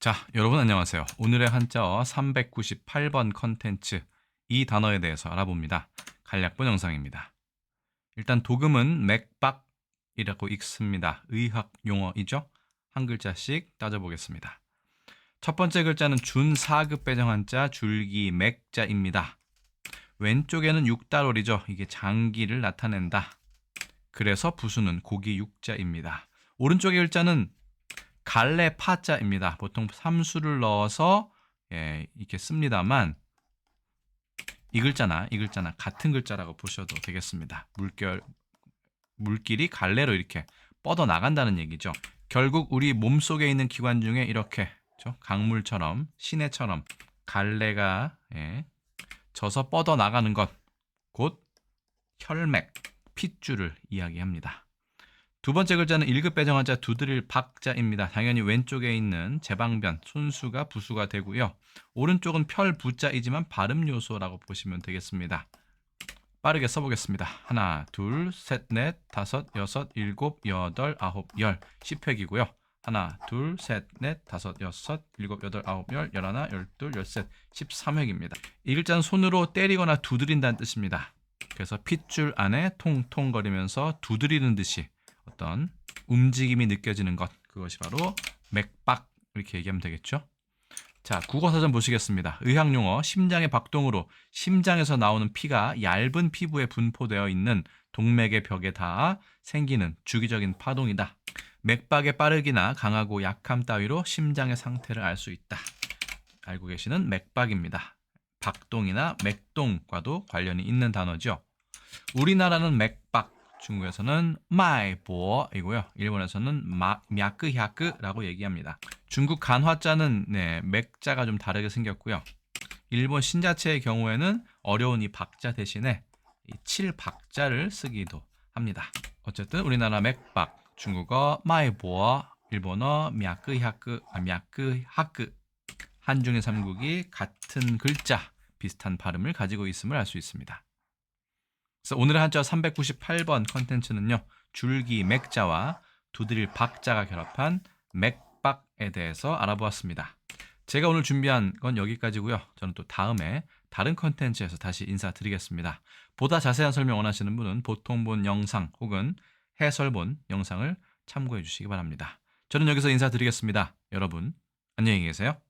자, 여러분 안녕하세요. 오늘의 한자어 398번 컨텐츠 이 단어에 대해서 알아봅니다. 간략본 영상입니다. 일단 도금은 맥박이라고 읽습니다. 의학 용어이죠. 한 글자씩 따져보겠습니다. 첫 번째 글자는 준사급 배정 한자 줄기 맥자입니다. 왼쪽에는 육달월이죠. 이게 장기를 나타낸다. 그래서 부수는 고기 육자입니다. 오른쪽의 글자는 갈래 파자입니다. 보통 삼수를 넣어서 예, 이렇게 씁니다만 이 글자나 이 글자나 같은 글자라고 보셔도 되겠습니다. 물결 물길이 갈래로 이렇게 뻗어 나간다는 얘기죠. 결국 우리 몸 속에 있는 기관 중에 이렇게 그렇죠? 강물처럼 시내처럼 갈래가 예, 져서 뻗어 나가는 것 곧 혈맥, 핏줄을 이야기합니다. 두 번째 글자는 1급 배정 한자 두드릴 박자입니다. 당연히 왼쪽에 있는 제방변, 손수가 부수가 되고요. 오른쪽은 펼 부자이지만 발음 요소라고 보시면 되겠습니다. 빠르게 써보겠습니다. 하나, 둘, 셋, 넷, 다섯, 여섯, 일곱, 여덟, 아홉, 열. 10획이고요. 하나, 둘, 셋, 넷, 다섯, 여섯, 일곱, 여덟, 아홉, 열, 열하나, 열둘, 열셋, 13획입니다. 이 글자는 손으로 때리거나 두드린다는 뜻입니다. 그래서 핏줄 안에 통통거리면서 두드리는 듯이 어떤 움직임이 느껴지는 것 그것이 바로 맥박 이렇게 얘기하면 되겠죠. 자 국어사전 보시겠습니다. 의학용어 심장의 박동으로 심장에서 나오는 피가 얇은 피부에 분포되어 있는 동맥의 벽에 닿아 생기는 주기적인 파동이다. 맥박의 빠르기나 강하고 약함 따위로 심장의 상태를 알 수 있다. 알고 계시는 맥박입니다. 박동이나 맥동과도 관련이 있는 단어죠. 우리나라는 맥박, 중국에서는 마이보이고요. 일본에서는 마, мя끄야끄라고 얘기합니다. 중국 간화자는 네, 맥자가 좀 다르게 생겼고요. 일본 신자체의 경우에는 어려운 이 박자 대신에 이 7박자를 쓰기도 합니다. 어쨌든 우리나라 맥박, 중국어 마이보어, 일본어 мя끄야끄, 아, мя끄하끄. 한중의 삼국이 같은 글자, 비슷한 발음을 가지고 있음을 알 수 있습니다. 그래서 오늘의 한자 398번 컨텐츠는요. 줄기 맥자와 두드릴 박자가 결합한 맥박에 대해서 알아보았습니다. 제가 오늘 준비한 건 여기까지고요. 저는 또 다음에 다른 컨텐츠에서 다시 인사드리겠습니다. 보다 자세한 설명 원하시는 분은 보통 본 영상 혹은 해설 본 영상을 참고해 주시기 바랍니다. 저는 여기서 인사드리겠습니다. 여러분 안녕히 계세요.